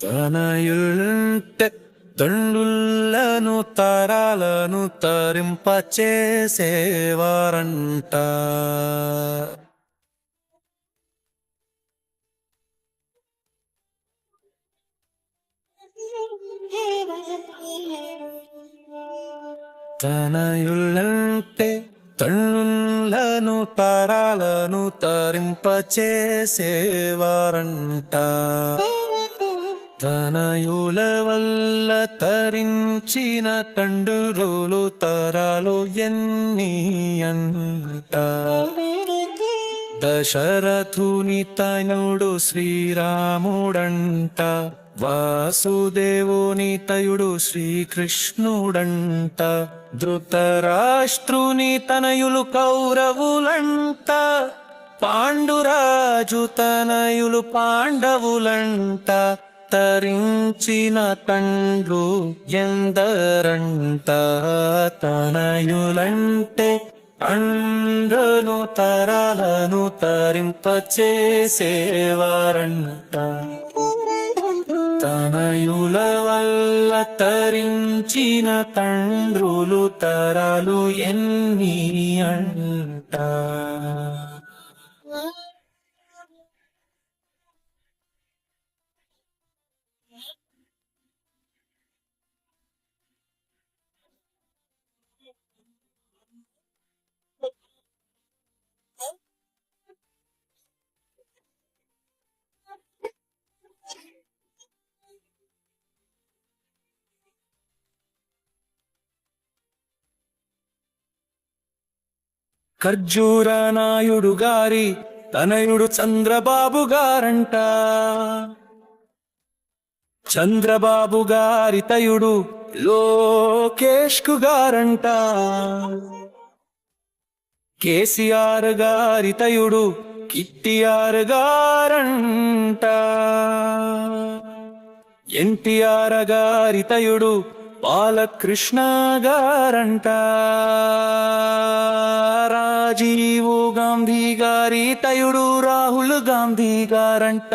తనయుంటే తండులను తరాలను తరింపచేసేవారంట. తనయులంటే తండ్రులను తరాలను తరింపచేసేవారంట. తనయుల వల్ల తరించిన తండ్రులు తరాలు ఎన్ని అంట. దశరథుని తనుడు శ్రీరాముడంట. వాసుదేవుని తయుడు శ్రీకృష్ణుడంట ధృతరాష్ట్రుని తనయులు కౌరవులంట పాండురాజు తనయులు పాండవులంట తరించిన తండ్రు ఎందరంట తనయులంటే అండ్రను తరాలను తరింపచేసేవారంట. తరించిన తండ్రులు తరాలు ఎన్ని అంట. ఖర్జూర నాయుడు గారి తనయుడు చంద్రబాబు గారంట. చంద్రబాబు గారి తయుడు లోకేష్కు గారంట. కేసీఆర్ గారి తయుడు కిట్టిఆర్ గారంట. ఎన్టీఆర్ గారి తయుడు బాలకృష్ణ గారంట. రాజీవ్ గాంధీ గారి తయుడు రాహుల్ గాంధీ గారంట.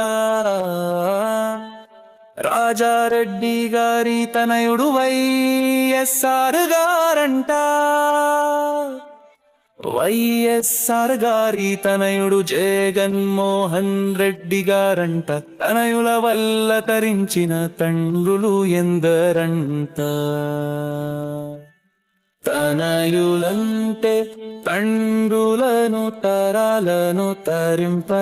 రాజారెడ్డి గారి తనయుడు వైఎస్ఆర్ గారంట. వైఎస్ఆర్ గారి తనయుడు జగన్మోహన్ రెడ్డి గారంట. తనయుల వల్ల తరించిన తండ్రులు ఎందరంట. తనయులంటే తండ్రులను తరాలను తరింపచేసేవారంట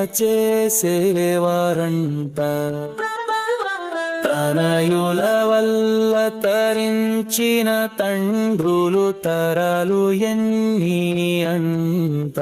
తనయుల వల్ల తరించిన తండ్రులు తరాలు ఎన్ని అంత